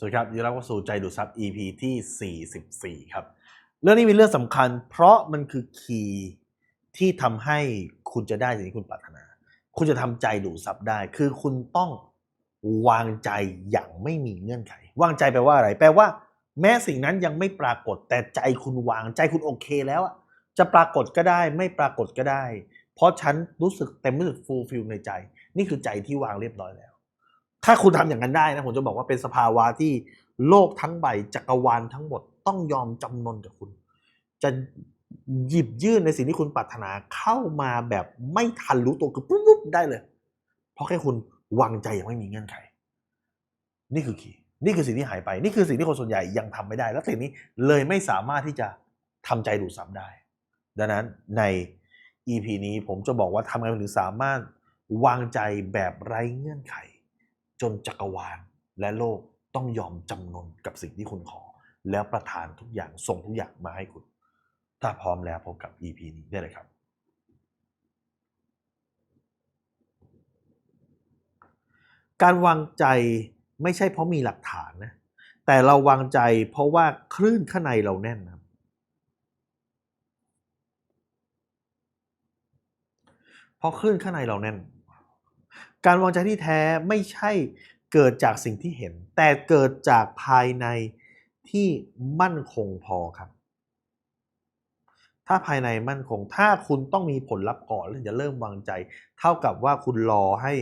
สวัสดีครับยินดีรับเข้าสู่ใจดูซับ EP ที่ 44 ครับ เรื่องนี้มีเรื่องสำคัญ เพราะมันคือคีย์ที่ทำให้คุณจะได้สิ่งที่คุณปรารถนา คุณจะทำใจดูซับได้ คือคุณต้องวางใจอย่างไม่มีเงื่อนไข วางใจแปลว่าอะไร แปลว่า แม้สิ่งนั้นยังไม่ปรากฏ แต่ใจคุณวางใจคุณโอเคแล้วอะจะปรากฏก็ได้ ไม่ปรากฏก็ได้ เพราะฉันรู้สึกเต็มรู้สึกฟูลฟิลในใจ นี่คือใจที่วางเรียบร้อยแล้ว ถ้าคุณทำอย่างนั้นได้นะผมจะบอกว่าเป็นสภาวะที่โลกทั้งใบจักรวาลทั้งหมดต้องยอมจำนนกับคุณ จะหยิบยื่นในสิ่งที่คุณปรารถนาเข้ามาแบบไม่ทันรู้ตัวคือปุ๊บปุ๊บได้เลย เพราะแค่คุณวางใจอย่างไม่มีเงื่อนไข นี่คือคีย์นี่คือสิ่งที่หายไป นี่คือสิ่งที่คนส่วนใหญ่ยังทำไม่ได้ และสิ่งนี้เลยไม่สามารถที่จะทำใจดูดซับได้ ดังนั้นใน EP นี้ผมจะบอกว่าทำไงถึงสามารถวางใจแบบไร้เงื่อนไข จนจักรวาลและโลกต้องยอมจำนนกับสิ่งที่คุณขอ แล้วประทานทุกอย่างส่งทุกอย่างมาให้คุณ ถ้าพร้อมแล้วพบกับ EP นี้ได้เลยครับ การวางใจไม่ใช่เพราะมีหลักฐานนะแต่เราวางใจเพราะว่าคลื่นข้างในเราแน่นนะครับเพราะคลื่นข้างในเราแน่น การวางใจที่แท้ไม่ใช่เกิดจากสิ่งที่เห็น แต่เกิดจากภายในที่มั่นคงพอครับ ถ้าภายในมั่นคง ถ้าคุณต้องมีผลลัพธ์ก่อนแล้วจะเริ่มวางใจ เท่ากับว่าคุณรอให้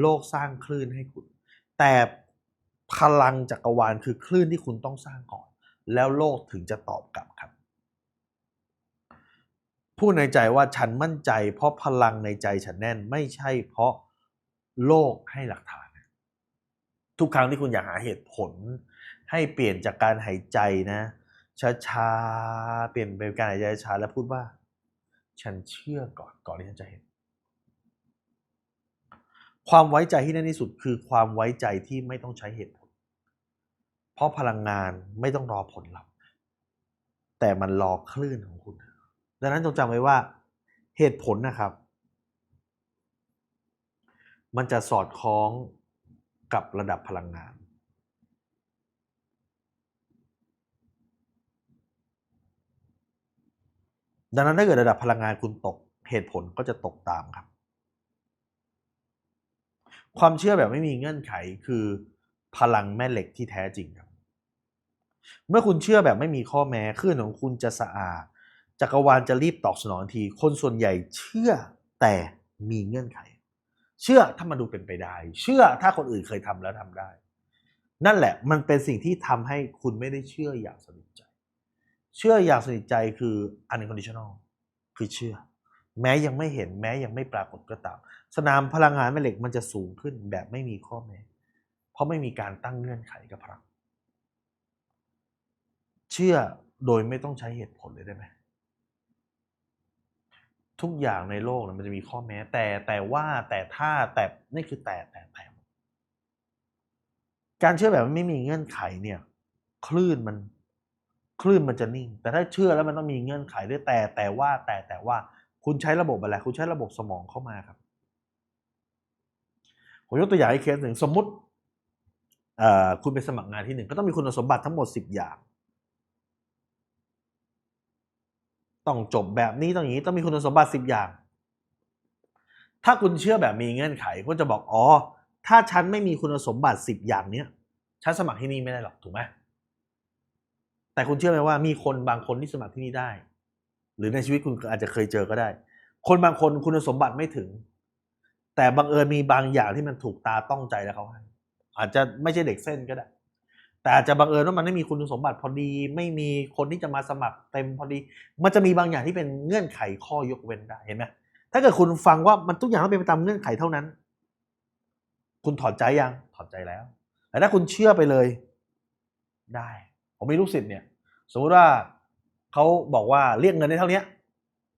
โลกสร้างคลื่นให้คุณ แต่พลังจักรวาลคือคลื่นที่คุณต้องสร้างก่อน แล้วโลกถึงจะตอบกลับครับพูดในใจว่าฉันมั่นใจ เพราะพลังในใจฉันแน่นไม่ใช่เพราะ โลกให้หลักฐาน ทุกครั้งที่คุณอยากหาเหตุผล ให้เปลี่ยนจากการหายใจนะช้าๆเปลี่ยนเป็นการหายใจช้าแล้วพูดว่า ฉันเชื่อก่อนก่อนที่ฉันจะเห็น ความไว้ใจที่แน่นที่สุดคือความไว้ใจที่ไม่ต้องใช้เหตุผล เพราะพลังงานไม่ต้องรอผลลัพธ์แต่มันรอคลื่นของคุณ ดังนั้นจงจำไว้ว่าเหตุผลนะครับ มันจะสอดคล้องกับระดับพลังงาน ดังนั้นถ้าเกิดระดับพลังงานคุณตกเหตุผลก็จะตกตามครับ ความเชื่อแบบไม่มีเงื่อนไขคือพลังแม่เหล็กที่แท้จริงครับ เมื่อคุณเชื่อแบบไม่มีข้อแม้คลื่นของคุณจะสะอาดจักรวาลจะรีบตอบสนองที คนส่วนใหญ่เชื่อแต่มีเงื่อนไข เชื่อถ้ามันดูเป็นไปได้ เชื่อถ้าคนอื่นเคยทำแล้วทำได้ นั่นแหละมันเป็นสิ่งที่ทำให้คุณไม่ได้เชื่ออย่างสนิทใจ เชื่ออย่างสนิทใจคือ unconditional คือเชื่อ แม้ยังไม่เห็นแม้ยังไม่ปรากฏก็ตาม สนามพลังงานแม่เหล็กมันจะสูงขึ้นแบบไม่มีข้อแม้ เพราะไม่มีการตั้งเงื่อนไขกับพลัง เชื่อโดยไม่ต้องใช้เหตุผลเลยได้ไหม ทุกอย่างในโลกนะมันจะมีข้อแม้ แต่แต่ว่าแต่ถ้าแต่นี่คือแต่แต่แต่การเชื่อแบบไม่มีเงื่อนไขเนี่ย คลื่นมันคลื่นมันจะนิ่ง แต่ถ้าเชื่อแล้วมันต้องมีเงื่อนไขด้วยแต่แต่ว่าแต่แต่ว่าคุณใช้ระบบอะไรคุณใช้ระบบสมองเข้ามาครับผมยกตัวอย่างให้เคสหนึ่งสมมุติคุณไปสมัครงานที่หนึ่งก็ต้องมีคุณสมบัติทั้งหมดสิบอย่าง ต้องจบแบบนี้ต้องอย่างนี้ต้องมีคุณสมบัติสิบอย่าง ถ้าคุณเชื่อแบบมีเงื่อนไขคุณจะบอกอ๋อถ้าฉันไม่มีคุณสมบัติสิบอย่างเนี้ยฉันสมัครที่นี่ไม่ได้หรอกถูกไหมแต่คุณเชื่อไหมว่ามีคนบางคนที่สมัครที่นี่ได้ หรือในชีวิตคุณอาจจะเคยเจอก็ได้ คนบางคนคุณสมบัติไม่ถึง แต่บังเอิญมีบางอย่างที่มันถูกตาต้องใจแล้วเขาให้อาจจะไม่ใช่เด็กเส้นก็ได้ แต่อาจจะบังเอิญว่ามันไม่มีคุณสมบัติพอดี ไม่มีคนที่จะมาสมัครเต็มพอดี มันจะมีบางอย่างที่เป็นเงื่อนไขข้อยกเว้นได้เห็นไหมถ้าเกิดคุณฟังว่ามันทุกอย่างต้องเป็นไปตามเงื่อนไขเท่านั้น คุณถอดใจยังถอดใจแล้วแต่ถ้าคุณเชื่อไปเลย ได้ ผมมีลูกศิษย์เนี่ย สมมติว่าเขาบอกว่าเรียกเงินได้เท่านี้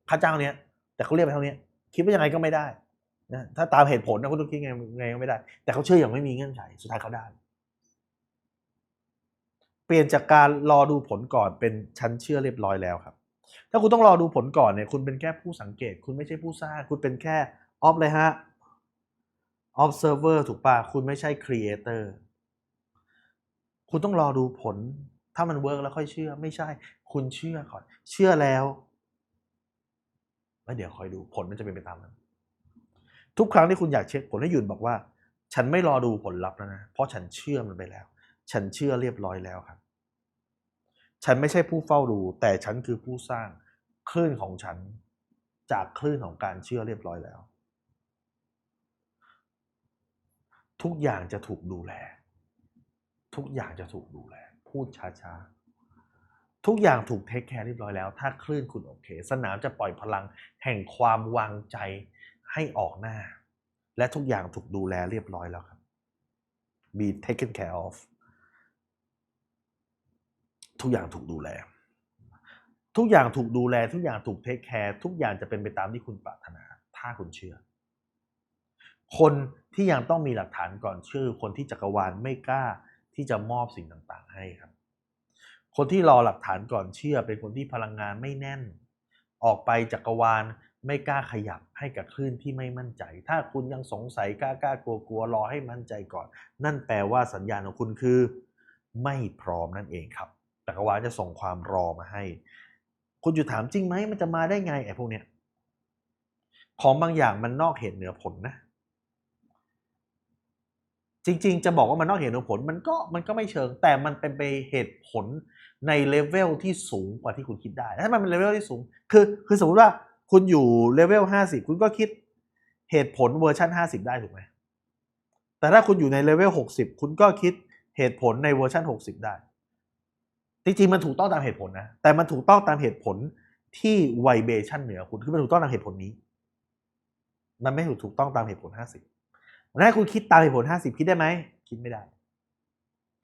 ค่าจ้างเนี้ย แต่เขาเรียกไปเท่านี้คิดว่ายังไงก็ไม่ได้นะถ้าตามเหตุผลนะคุณต้องคิดไงไงก็ไม่ได้ แต่เขาเชื่ออย่างไม่มีเงื่อนไขสุดท้ายเขาได้ เปลี่ยนจากการรอดูผลก่อนเป็นชั้นเชื่อเรียบร้อยแล้วครับ ถ้าคุณต้องรอดูผลก่อนเนี่ยคุณเป็นแค่ผู้สังเกต คุณไม่ใช่ผู้สร้าง คุณเป็นแค่ออฟเลยฮะ observer ถูกปะคุณไม่ใช่ creator คุณต้องรอดูผล ถ้ามันเวิร์กแล้วค่อยเชื่อ ไม่ใช่ คุณเชื่อก่อน เชื่อแล้วแล้วเดี๋ยวคอยดูผลมันจะเป็นไปตามนั้น ทุกครั้งที่คุณอยากเช็คผลให้หยุดบอกว่า ฉันไม่รอดูผลลัพธ์แล้วนะ เพราะฉันเชื่อมันไปแล้ว ฉันเชื่อเรียบร้อยแล้วครับ ฉันไม่ใช่ผู้เฝ้าดู แต่ฉันคือผู้สร้างคลื่นของฉันจากคลื่นของการเชื่อเรียบร้อยแล้ว ทุกอย่างจะถูกดูแล ทุกอย่างจะถูกดูแล พูดช้าๆ ทุกอย่างถูกเทคแคร์เรียบร้อยแล้ว ถ้าคลื่นคุณโอเค สนามจะปล่อยพลังแห่งความวางใจให้ออกหน้า และทุกอย่างถูกดูแลเรียบร้อยแล้วครับ be taken care of ทุกอย่างถูกดูแล ทุกอย่างถูกดูแล ทุกอย่างถูกเทคแคร์ทุกอย่างจะเป็นไปตามที่คุณปรารถนา ถ้าคุณเชื่อ คนที่ยังต้องมีหลักฐานก่อนเชื่อ คนที่จักรวาลไม่กล้าที่จะมอบสิ่งต่างๆ ให้ครับ คนที่รอหลักฐานก่อนเชื่อ เป็นคนที่พลังงานไม่แน่น ออกไปจักรวาลไม่กล้าขยับให้กับคลื่นที่ไม่มั่นใจ ถ้าคุณยังสงสัยกล้ากล้ากลัวกลัวรอให้มั่นใจก่อน นั่นแปลว่าสัญญาณของคุณคือ ไม่พร้อมนั่นเองครับ จักรวาลจะส่งความรอมาให้ คุณอยู่ถามจริงไหมมันจะมาได้ไงไอ้พวกเนี้ยของบางอย่างมันนอกเหตุเหนือผลนะ จริง ๆ จะบอกว่ามันนอกเหตุเหนือผลมันก็มันก็ไม่เชิง แต่มันเป็นไปเหตุผลในเลเวลที่สูงกว่าที่คุณคิดได้ถ้ามันเป็นเลเวลที่สูง คือคือสมมติว่าคุณอยู่เลเวลห้าสิบคุณก็คิดเหตุผลเวอร์ชันห้าสิบได้ถูกไหมแต่ถ้าคุณอยู่ในเลเวลหกสิบคุณก็คิดเหตุผลในเวอร์ชันหกสิบได้ จริงๆมันถูกต้องตามเหตุผลนะ แต่มันถูกต้องตามเหตุผลที่ไวเบชันเหนือคุณคือมันถูกต้องตามเหตุผลนี้ มันไม่ถูกถูกต้องตามเหตุผลห้าสิบถ้าคุณคิดตามเหตุผลห้าสิบคิดได้ไหม คิดไม่ได้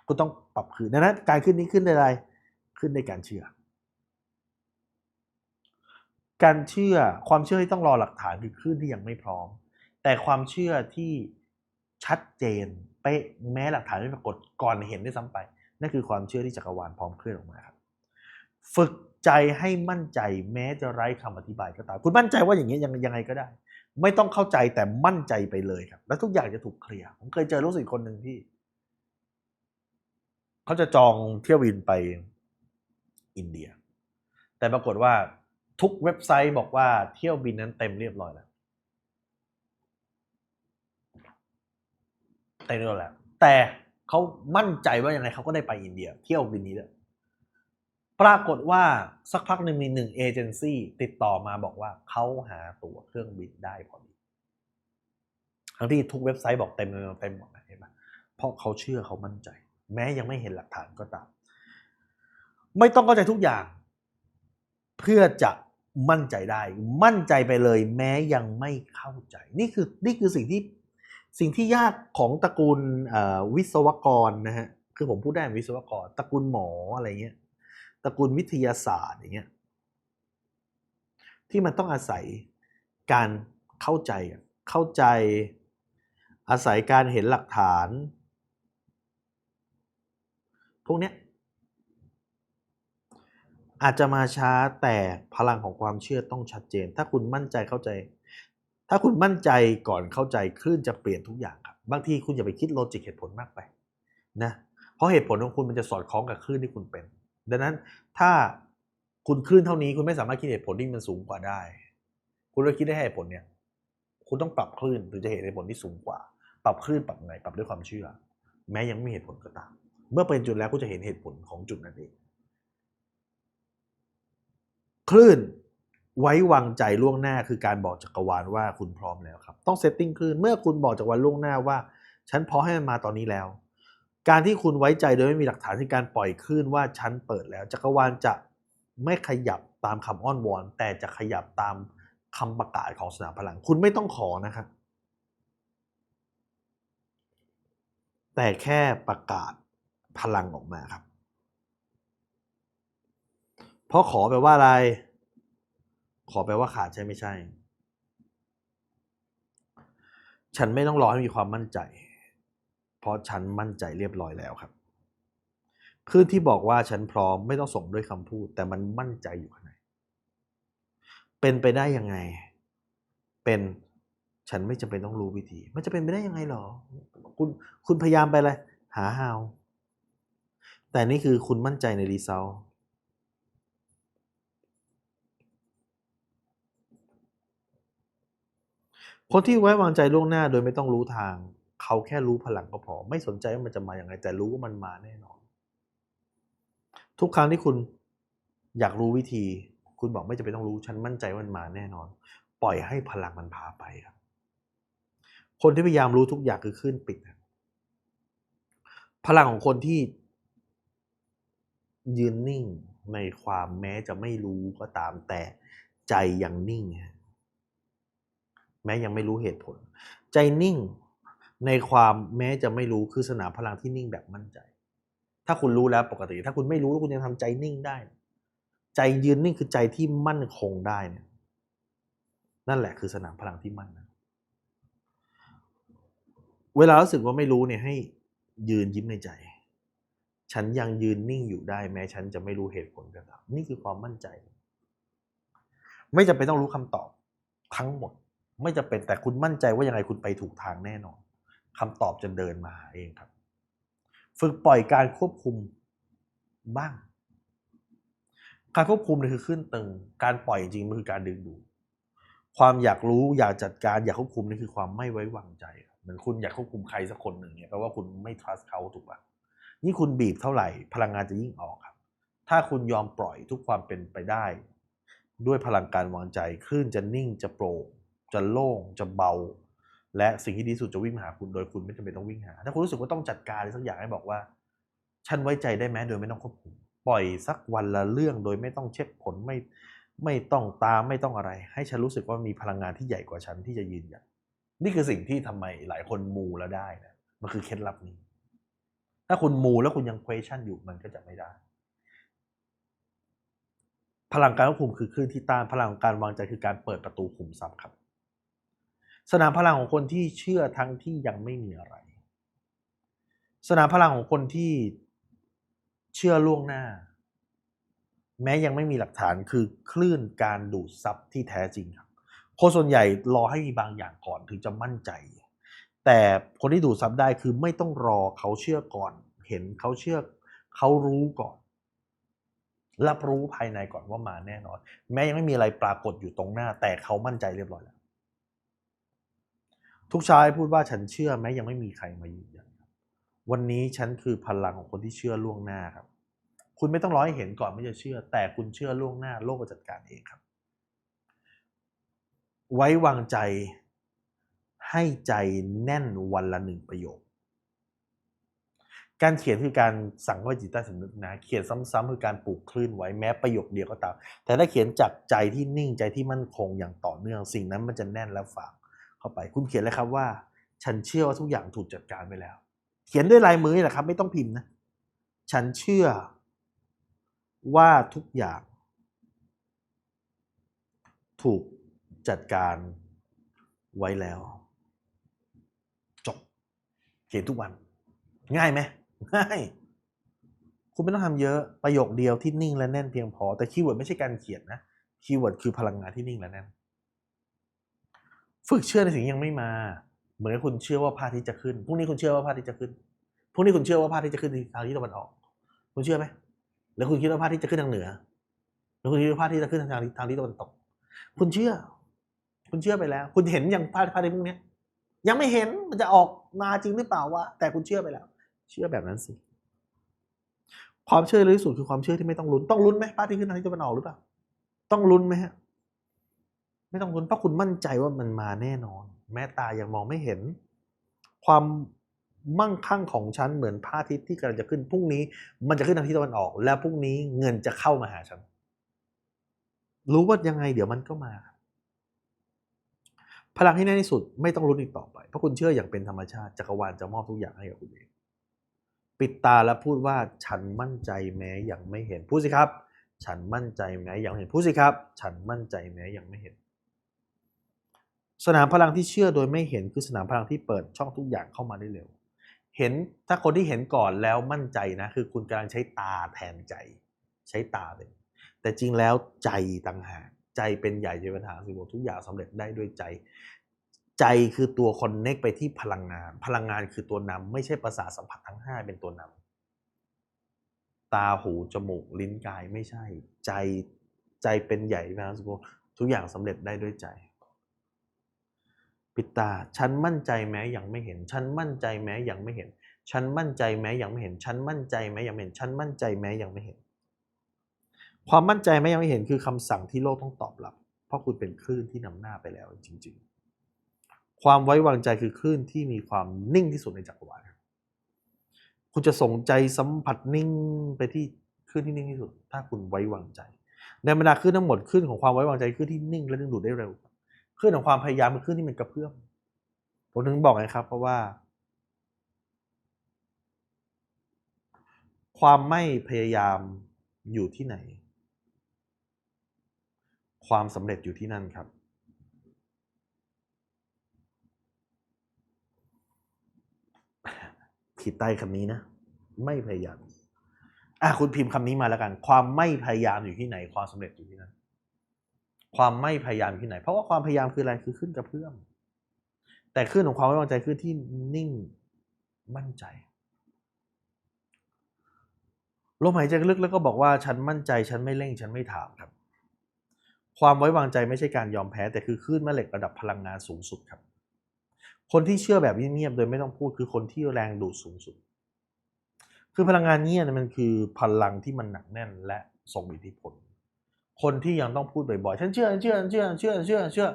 คุณต้องปรับคืนดังนั้นการขึ้นนี้ขึ้นได้อะไรขึ้นในการเชื่อ การเชื่อความเชื่อที่ต้องรอหลักฐานคือคลื่นที่ยังไม่พร้อม แต่ความเชื่อที่ชัดเจนเป๊ะแม้หลักฐานไม่ปรากฏก่อนเห็นได้ซ้ำไป นั่นคือความเชื่อที่จักรวาลพร้อมเคลื่อนออกมาครับ ฝึกใจให้มั่นใจแม้จะไร้คำอธิบายก็ตาม คุณมั่นใจว่าอย่างนี้ยังยังไงก็ได้ ไม่ต้องเข้าใจแต่มั่นใจไปเลยครับ แล้วทุกอย่างจะถูกเคลียร์ ผมเคยเจอลูกศิษย์คนหนึ่งที่เขาจะจองเที่ยวบินไปอินเดีย แต่ปรากฏว่าทุกเว็บไซต์บอกว่าเที่ยวบินนั้นเต็มเรียบร้อยแล้วเต็มเรียบร้อยแล้ว แต่ เขามั่นใจว่ายังไงเขาก็ได้ไปอินเดีย เที่ยวบินนี้เลยปรากฏว่าสักพักหนึ่งมีหนึ่งเอเจนซี่ติดต่อมาบอกว่าเขาหาตั๋วเครื่องบินได้พอดีทั้งที่ทุกเว็บไซต์บอกเต็มเต็มหมดเห็นไหมเพราะเขาเชื่อเขามั่นใจ แม้ยังไม่เห็นหลักฐานก็ตาม ไม่ต้องเข้าใจทุกอย่าง เพื่อจะมั่นใจได้ มั่นใจไปเลย แม้ยังไม่เข้าใจ นี่คือนี่คือสิ่งที่ สิ่งที่ยากของตระกูลวิศวกรนะฮะคือผมพูดได้วิศวกรตระกูลหมออะไรเงี้ยตระกูลวิทยาศาสตร์อย่างเงี้ยที่มันต้องอาศัยการเข้าใจเข้าใจอาศัยการเห็นหลักฐาน พวกเนี้ยอาจจะมาช้าแต่พลังของความเชื่อต้องชัดเจน ถ้าคุณมั่นใจเข้าใจ ถ้าคุณมั่นใจก่อนเข้าใจคลื่นจะเปลี่ยนทุกอย่างครับ บางทีคุณอย่าไปคิดโลจิกเหตุผลมากไปนะเพราะเหตุผลของคุณมันจะสอดคล้องกับคลื่นที่คุณเป็น ดังนั้นถ้าคุณคลื่นเท่านี้คุณไม่สามารถคิดเหตุผลที่มันสูงกว่าได้ คุณเลยคิดได้เหตุผลเนี่ย คุณต้องปรับคลื่นถึงจะเห็นเหตุผลที่สูงกว่า ปรับคลื่นปรับไงปรับด้วยความเชื่อ แม้ยังไม่เหตุผลก็ตาม เมื่อเป็นจุดแล้วคุณจะเห็นเหตุผลของจุดนั้นเองคลื่น ไว้วางใจล่วงหน้าคือการบอกจักรวาลว่าคุณพร้อมแล้วครับ ต้องเซตติ้งคลื่นเมื่อคุณบอกจักรวาลล่วงหน้าว่า ฉันพร้อมให้มันมาตอนนี้แล้ว การที่คุณไว้ใจโดยไม่มีหลักฐานคือการปล่อยคลื่นว่าฉันเปิดแล้ว จักรวาลจะไม่ขยับตามคำอ้อนวอน แต่จะขยับตามคำประกาศของสนามพลัง คุณไม่ต้องขอนะครับ แต่แค่ประกาศพลังออกมาครับ เพราะขอแปลว่าอะไร ขอแปลว่าขาดใช่ไม่ใช่ ฉันไม่ต้องรอให้มีความมั่นใจ เพราะฉันมั่นใจเรียบร้อยแล้วครับคลื่นที่บอกว่าฉันพร้อมไม่ต้องส่งด้วยคำพูด แต่มันมั่นใจอยู่ข้างในเป็นไปได้ยังไง เป็นฉันไม่จำเป็นต้องรู้วิธี มันจะเป็นไปได้ยังไงหรอ คุณคุณพยายามไปเลยหา how แต่นี่คือคุณมั่นใจในรีเซล คนที่ไว้วางใจล่วงหน้าโดยไม่ต้องรู้ทาง เขาแค่รู้พลังก็พอ ไม่สนใจว่ามันจะมาอย่างไรแต่รู้ว่ามันมาแน่นอน ทุกครั้งที่คุณอยากรู้วิธี คุณบอกไม่จำเป็นต้องรู้ฉันมั่นใจว่ามันมาแน่นอน ปล่อยให้พลังมันพาไปครับ คนที่พยายามรู้ทุกอย่างคือขึ้นปิดพลังของคนที่ ยืนนิ่งในความแม้จะไม่รู้ก็ตามแต่ใจยังนิ่งฮะ แม้ยังไม่รู้เหตุผล ใจนิ่งในความแม้จะไม่รู้คือสนามพลังที่นิ่งแบบมั่นใจ ถ้าคุณรู้แล้วปกติ ถ้าคุณไม่รู้แล้วคุณยังทำใจนิ่งได้ ใจยืนนิ่งคือใจที่มั่นคงได้เนี่ยนั่นแหละคือสนามพลังที่มั่นนะเวลารู้สึกว่าไม่รู้เนี่ยให้ยืนยิ้มในใจ ฉันยังยืนนิ่งอยู่ได้ แม้ฉันจะไม่รู้เหตุผลก็ตามนี่คือความมั่นใจ ไม่จำเป็นต้องรู้คำตอบทั้งหมด ไม่จำเป็นแต่คุณมั่นใจว่ายังไงคุณไปถูกทางแน่นอนคำตอบจะเดินมาเองครับ ฝึกปล่อยการควบคุมบ้าง การควบคุมนี่คือขึ้นตึง การปล่อยจริงมันคือการดึงดูดความอยากรู้อยากจัดการอยากควบคุมนี่คือความไม่ไว้วางใจเหมือนคุณอยากควบคุมใครสักคนหนึ่งเนี่ยแปลว่าคุณไม่ trust เขาถูกปะยิ่งคุณบีบเท่าไหร่ พลังงานจะยิ่งออกครับ ถ้าคุณยอมปล่อยทุกความเป็นไปได้ ด้วยพลังการวางใจคลื่นจะนิ่งจะโปร่ง จะโล่งจะเบา และสิ่งที่ดีสุดจะวิ่งมาหาคุณโดยคุณไม่จำเป็นต้องวิ่งหา ถ้าคุณรู้สึกว่าต้องจัดการอะไรสักอย่างให้บอกว่า ฉันไว้ใจได้ไหมโดยไม่ต้องควบคุมปล่อยสักวันละเรื่องโดยไม่ต้องเช็คผลไม่ไม่ต้องตามไม่ต้องอะไร ให้ฉันรู้สึกว่ามีพลังงานที่ใหญ่กว่าฉันที่จะยืนหยัดนี่คือสิ่งที่ทำไมหลายคนมูแล้วได้นะมันคือเคล็ดลับนี้ ถ้าคุณมูแล้วคุณยัง question อยู่มันก็จะไม่ได้ พลังการควบคุมคือคลื่นที่ต้านพลังการวางใจคือการเปิดประตูขุมทรัพย์ครับ สนามพลังของคนที่เชื่อทั้งที่ยังไม่มีอะไร สนามพลังของคนที่เชื่อล่วงหน้า แม้ยังไม่มีหลักฐานคือคลื่นการดูดซับที่แท้จริงครับคนส่วนใหญ่รอให้มีบางอย่างก่อนถึงจะมั่นใจ แต่คนที่ดูดซับได้คือไม่ต้องรอเขาเชื่อก่อน เห็นเขาเชื่อเขารู้ก่อน รับรู้ภายในก่อนว่ามาแน่นอน แม้ยังไม่มีอะไรปรากฏอยู่ตรงหน้า แต่เขามั่นใจเรียบร้อยแล้ว ทุกชายพูดว่าฉันเชื่อแม้ยังไม่มีใครมายืนยันวันนี้ฉันคือพลังของคนที่เชื่อล่วงหน้าครับ คุณไม่ต้องร้อให้เห็นก่อนไม่จะเชื่อ แต่คุณเชื่อล่วงหน้าโลกจะจัดการเองครับ ไว้วางใจให้ใจแน่นวันละหนึ่งประโยค การเขียนคือการสั่งไว้จิตใต้สำนึกนะ เขียนซ้ำๆคือการปลูกคลื่นไว้แม้ประโยคเดียวก็ตาม แต่ถ้าเขียนจากใจที่นิ่งใจที่มั่นคงอย่างต่อเนื่อง สิ่งนั้นมันจะแน่นและฝัง เข้าไป คุณเขียนเลยครับว่า ฉันเชื่อว่าทุกอย่างถูกจัดการไปแล้ว เขียนด้วยลายมือนี่แหละครับ ไม่ต้องพิมพ์นะ ฉันเชื่อว่าทุกอย่าง ถูกจัดการไว้แล้ว จบ เขียนทุกวัน ง่ายไหมง่ายคุณไม่ต้องทำเยอะประโยคเดียวที่นิ่งและแน่นเพียงพอ แต่คีย์เวิร์ดไม่ใช่การเขียนนะคีย์เวิร์ดคือพลังงานที่นิ่งและแน่น ฝึกเชื่อในสิ่งยังไม่มา เหมือนคุณเชื่อว่าพระอาทิตย์จะขึ้นพรุ่งนี้คุณเชื่อว่าพระอาทิตย์จะขึ้นพรุ่งนี้คุณเชื่อว่าพระอาทิตย์จะขึ้นทางทิศตะวันออก คุณเชื่อไหมแล้วคุณคิดว่าพระอาทิตย์จะขึ้นทางเหนือ แล้วคุณคิดว่าพระอาทิตย์จะขึ้นทางทางทิศตะวันตก คุณเชื่อ คุณเชื่อไปแล้ว คุณเห็นอย่างพระพระอาทิตย์พวกนี้ยังไม่เห็นมันจะออกมาจริงหรือเปล่าวะแต่คุณเชื่อไปแล้ว เชื่อแบบนั้นสิความเชื่อลึกที่สุดคือความเชื่อที่ไม่ต้องลุ้นต้องลุ้นไหมพระอาทิตย์ขึ้นทางทิศตะวันออกหรือเปล่าต้องลุ้นไหมฮะ ไม่ต้องลุ้นเพราะคุณมั่นใจว่ามันมาแน่นอน แม้ตายังมองไม่เห็น ความมั่งคั่งของฉันเหมือนพระอาทิตย์ที่กำลังจะขึ้นพรุ่งนี้ มันจะขึ้นทางทิศตะวันออก แล้วพรุ่งนี้เงินจะเข้ามาหาฉัน รู้ว่ายังไงเดี๋ยวมันก็มา พลังที่แน่ที่สุดไม่ต้องลุ้นอีกต่อไป เพราะคุณเชื่ออย่างเป็นธรรมชาติจักรวาลจะมอบทุกอย่างให้กับคุณเองปิดตาแล้วพูดว่าฉันมั่นใจแม้ยังไม่เห็นพูดสิครับ ฉันมั่นใจแม้ยังไม่เห็นพูดสิครับ ฉันมั่นใจแม้ยังไม่เห็น สนามพลังที่เชื่อโดยไม่เห็นคือสนามพลังที่เปิดช่องทุกอย่างเข้ามาได้เร็ว เห็นถ้าคนที่เห็นก่อนแล้วมั่นใจนะ คือคุณกำลังใช้ตาแทนใจ ใช้ตาเป็น แต่จริงแล้วใจต่างหากใจเป็นใหญ่ใจเป็นหาสิบทุกอย่างสำเร็จได้ด้วยใจ ใจคือตัวคอนเน็กไปที่พลังงาน พลังงานคือตัวนำไม่ใช่ประสาทสัมผัสทั้งห้าเป็นตัวนตาหูจมูกลิ้นกายไม่ใช่ ใจใจเป็นใหญ่นะสุโทุกอย่างสำเร็จได้ด้วยใจ ปิดตา ฉันมั่นใจแม้ยังไม่เห็น ฉันมั่นใจแม้ยังไม่เห็น ฉันมั่นใจแม้ยังไม่เห็น ฉันมั่นใจแม้ยังไม่เห็น ฉันมั่นใจแม้ยังไม่เห็น ความมั่นใจแม้ยังไม่เห็นคือคำสั่งที่โลกต้องตอบรับ เพราะคุณเป็นคลื่นที่นำหน้าไปแล้วจริง ๆ ความไว้วางใจคือคลื่นที่มีความนิ่งที่สุดในจักรวาลคุณจะส่งใจสัมผัสนิ่งไปที่คลื่นที่นิ่งที่สุด ถ้าคุณไว้วางใจ ในบรรดาคลื่นทั้งหมดคลื่นของความไว้วางใจคือคลื่นที่นิ่งและดึงดูดได้เร็ว คลื่นของความพยายามเป็นคลื่นที่มันกระเพื่อมผมถึงบอกไงครับ เพราะว่า ความไม่พยายามอยู่ที่ไหน ความสำเร็จอยู่ที่นั่นครับ ขีดใต้คำนี้นะ ไม่พยายามอะคุณพิมพ์คำนี้มาแล้วกัน ความไม่พยายามอยู่ที่ไหน ความสำเร็จอยู่ที่นั่น ความไม่พยายามอยู่ที่ไหน เพราะว่าความพยายามคืออะไรคือขึ้นกระเพื่อมแต่ขึ้นของความไว้วางใจคือที่นิ่งมั่นใจลมหายใจลึกแล้วก็บอกว่าฉันมั่นใจฉันไม่เร่งฉันไม่ถามครับ ความไว้วางใจไม่ใช่การยอมแพ้แต่คือคลื่นแม่เหล็กระดับพลังงานสูงสุดครับ คนที่เชื่อแบบเงียบๆโดยไม่ต้องพูดคือคนที่แรงดูดสูงสุด คือพลังงานเงียบเนี่ยมันคือพลังที่มันหนักแน่นและทรงอิทธิพล คนที่ยังต้องพูดบ่อยๆ ฉันเชื่อฉันเชื่อฉันเชื่อฉันเชื่อฉันเชื่อ เชื่อ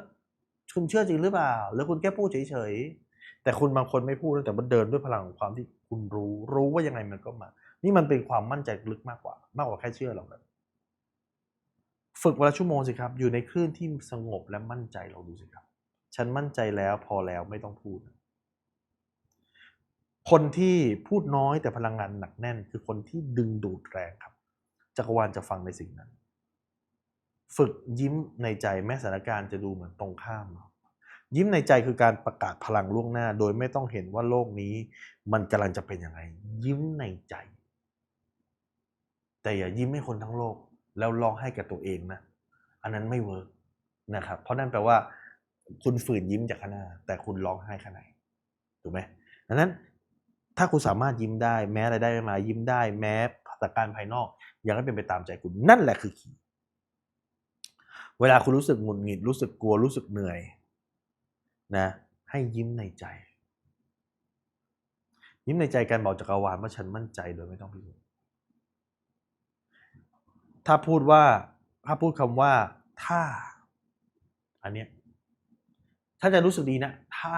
คุณเชื่อจริงหรือเปล่า หรือคุณแค่พูดเฉยๆ แต่คุณบางคนไม่พูดแต่มันเดินด้วยพลังของความที่คุณรู้ รู้ว่ายังไงมันก็มา นี่มันเป็นความมั่นใจลึกมากกว่า มากกว่าแค่เชื่อหรอกครับฝึกวันละชั่วโมงสิครับ อยู่ในคลื่นที่สงบและมั่นใจเราดูสิครับ ฉันมั่นใจแล้วพอแล้วไม่ต้องพูด คนที่พูดน้อยแต่พลังงานหนักแน่น คือคนที่ดึงดูดแรงครับ จักรวาลจะฟังในสิ่งนั้น ฝึกยิ้มในใจแม้สถานการณ์จะดูเหมือนตรงข้าม ยิ้มในใจคือการประกาศพลังล่วงหน้า โดยไม่ต้องเห็นว่าโลกนี้ มันกำลังจะเป็นยังไง ยิ้มในใจ แต่อย่ายิ้มให้คนทั้งโลก แล้วร้องให้กับตัวเองนะ อันนั้นไม่เวิร์กนะครับ เพราะนั่นแปลว่า คุณฝืนยิ้มจากข้างหน้า แต่คุณร้องไห้ข้างในถูกไหมดังนั้นถ้าคุณสามารถยิ้มได้ แม้อะไรได้ไม่มายิ้มได้ แม้สถานการณ์ภายนอก ยังไม่เป็นไปตามใจคุณนั่นแหละคือคี เวลาคุณรู้สึกหงุดหงิดรู้สึกกลัวรู้สึกเหนื่อยนะให้ยิ้มในใจ ยิ้มในใจการบอกจักรวาลว่าฉันมั่นใจโดยไม่ต้องพิสูจน์ถ้าพูดว่าถ้าพูดคำว่าถ้า อันเนี้ยถ้าจะรู้สึกดีนะ ถ้า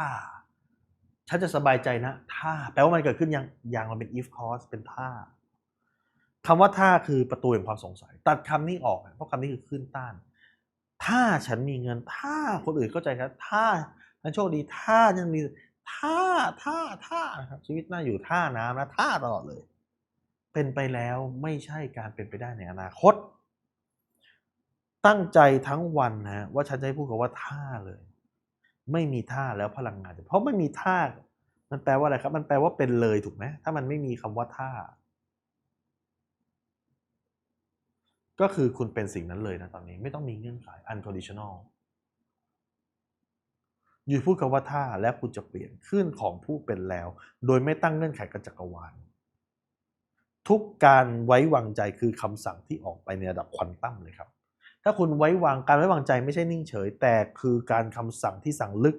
ฉันจะสบายใจนะ ถ้า แปลว่ามันเกิดขึ้นยังอยังมันเป็น if cause เป็นถ้าคำว่าถ้าคือประตูแห่งความสงสัย ตัดคำนี้ออกเพราะคำนี้คือขึ้นต้าน ถ้าฉันมีเงิน ถ้าคนอื่นเข้าใจครับ ถ้าฉันโชคดี ถ้ายังมี ถ้า ถ้า ถ้านะครับ ชีวิตน่าอยู่ท่าน้ำนะท่าตลอดเลย เป็นไปแล้วไม่ใช่การเป็นไปได้ในอนาคต ตั้งใจทั้งวันนะว่าฉันจะพูดคำว่าท่าเลย ไม่มีท่าแล้วพลังงาน เพราะไม่มีท่า มันแปลว่าอะไรครับ มันแปลว่าเป็นเลยถูกไหมถ้ามันไม่มีคำว่าท่า ก็คือคุณเป็นสิ่งนั้นเลยนะตอนนี้ไม่ต้องมีเงื่อนไข unconditional อยู่พูดคำว่าท่าและคุณจะเปลี่ยนขึ้นของผู้เป็นแล้ว โดยไม่ตั้งเงื่อนไขกับจักรวาล ทุกการไว้วางใจคือคำสั่งที่ออกไปในระดับควอนตัมเลยครับ ถ้าคุณไว้วางการไว้วางใจไม่ใช่นิ่งเฉย แต่คือการคำสั่งที่สั่งลึก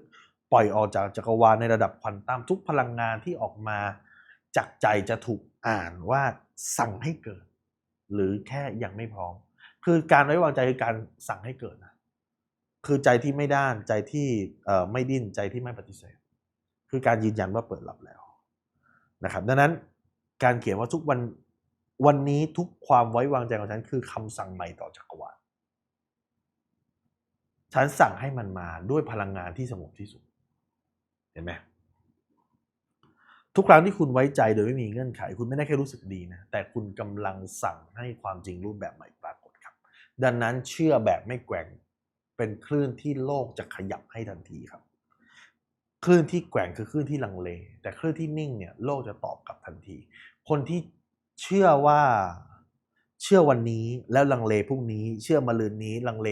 ปล่อยออกจากจักรวาลในระดับควอนตัมทุกพลังงานที่ออกมาจากใจจะถูกอ่านว่าสั่งให้เกิด หรือแค่ยังไม่พร้อม คือการไว้วางใจคือการสั่งให้เกิดนะคือใจที่ไม่ด้านใจที่ไม่ดิ้นใจที่ไม่ปฏิเสธ คือการยืนยันว่าเปิดรับแล้วนะครับ ดังนั้นการเขียนว่าทุกวันวันนี้ทุกความไว้วางใจของฉันคือคำสั่งใหม่ต่อจักรวาลฉันสั่งให้มันมาด้วยพลังงานที่สงบที่สุด เห็นไหม ทุกครั้งที่คุณไว้ใจโดยไม่มีเงื่อนไข คุณไม่ได้แค่รู้สึกดีนะแต่คุณกำลังสั่งให้ความจริงรูปแบบใหม่ปรากฏครับ ดังนั้นเชื่อแบบไม่แกว่งเป็นคลื่นที่โลกจะขยับให้ทันทีครับ คลื่นที่แกว่งคือคลื่นที่ลังเล แต่คลื่นที่นิ่งเนี่ยโลกจะตอบกลับทันที คนที่เชื่อว่าเชื่อวันนี้แล้วลังเลพรุ่งนี้ เชื่อมะรืนนี้ลังเล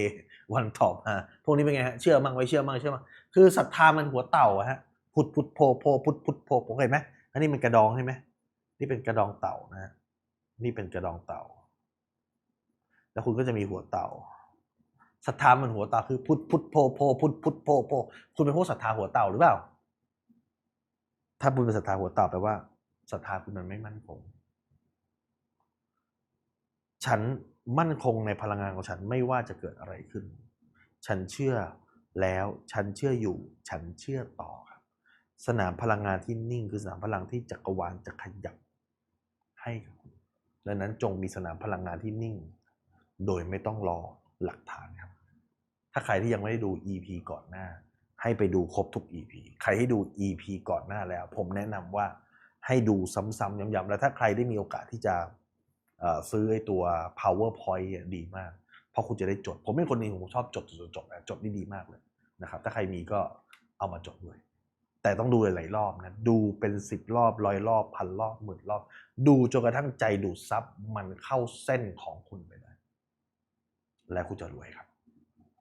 วันต่อมาพวกนี้เป็นไงฮะเชื่อมั่งไม่เชื่อมั่งเชื่อมั่งคือศรัทธามันหัวเต่าฮะพุทธพุทธโพโพพุทธพุทธโพผมเห็นไหม อันนี้มันกระดองใช่ไหมนี่เป็นกระดองเต่านะนี่เป็นกระดองเต่า แล้วคุณก็จะมีหัวเต่าศรัทธามันหัวเต่าคือพุทธพุทธโพโพพุทธพุทธโพโพคุณเป็นพวกศรัทธาหัวเต่าหรือเปล่า ถ้าคุณเป็นศรัทธาหัวเต่าแปลว่าศรัทธาคุณมันไม่มั่นคง ฉันมั่นคงในพลังงานของฉันไม่ว่าจะเกิดอะไรขึ้น ฉันเชื่อแล้วฉันเชื่ออยู่ ฉันเชื่อต่อครับ สนามพลังงานที่นิ่งคือสนามพลังที่จักรวาลจะขยับให้กับคุณดังนั้นจงมีสนามพลังงานที่นิ่ง โดยไม่ต้องรอหลักฐานครับ ถ้าใครที่ยังไม่ได้ดู EP ก่อนหน้า ให้ไปดูครบทุก EP ใครที่ดู EP ก่อนหน้าแล้ว ผมแนะนำว่าให้ดูซ้ำๆย้ำๆแล้วถ้าใครได้มีโอกาสที่จะซื้อไอ้ตัว powerpoint ดีมาก เพราะคุณจะได้จด ผมเป็นคนหนึงผมชอบจดจดจดจดดีมากเลยนะครับ ถ้าใครมีก็เอามาจดด้วย แต่ต้องดูหลายๆรอบนะดูเป็นสิบรอบร้อยรอบพันรอบหมื่นรอบ ดูจนกระทั่งใจดูดซับมันเข้าเส้นของคุณไปเลยและคุณจะรวยครับ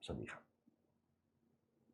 สวัสดีครับ